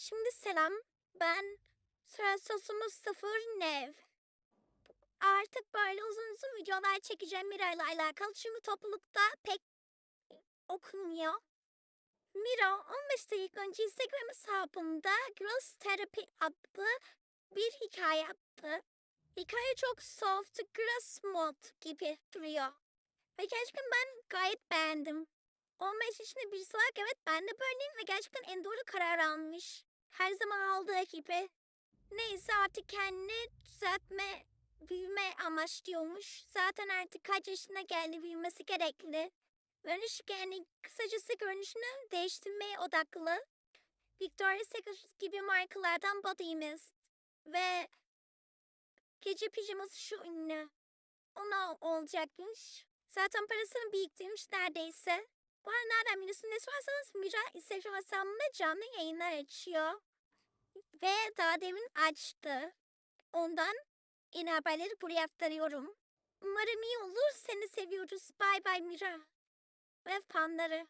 Şimdi selam. Ben Sırasosumuz sıfır Nev. Artık böyle uzun uzun videolar çekeceğim Mira'yla alakalı. Çünkü toplulukta pek okunmuyor. Mira 15 dakika önce Instagram hesabında Gross Therapy adlı bir hikaye attı. Hikaye çok soft, gross mod gibi duruyor. Ve gerçekten ben gayet beğendim. 15 yaşında birisi olarak evet ben de böyleyim ve gerçekten en doğru karar almış. Her zaman aldığı gibi. Neyse artık kendini düzeltme, büyüme amaçlıyormuş. Zaten artık kaç yaşına geldi büyümesi gerekli. Görünüş yani kısacası görünüşünü değiştirmeye odaklı. Victoria's Secret gibi markalardan body. Ve gece pijaması şu ünlü. Ona olacakmış. Zaten parasını biriktirmiş neredeyse. Bu arada nereden biliyorsun ne sorarsanız Mira Instagram hesabında canlı yayınlar açıyor. Ve daha demin açtı. Ondan yeni haberleri buraya aktarıyorum. Umarım iyi olur. Seni seviyoruz. Bay bay Mira. Ve fanları.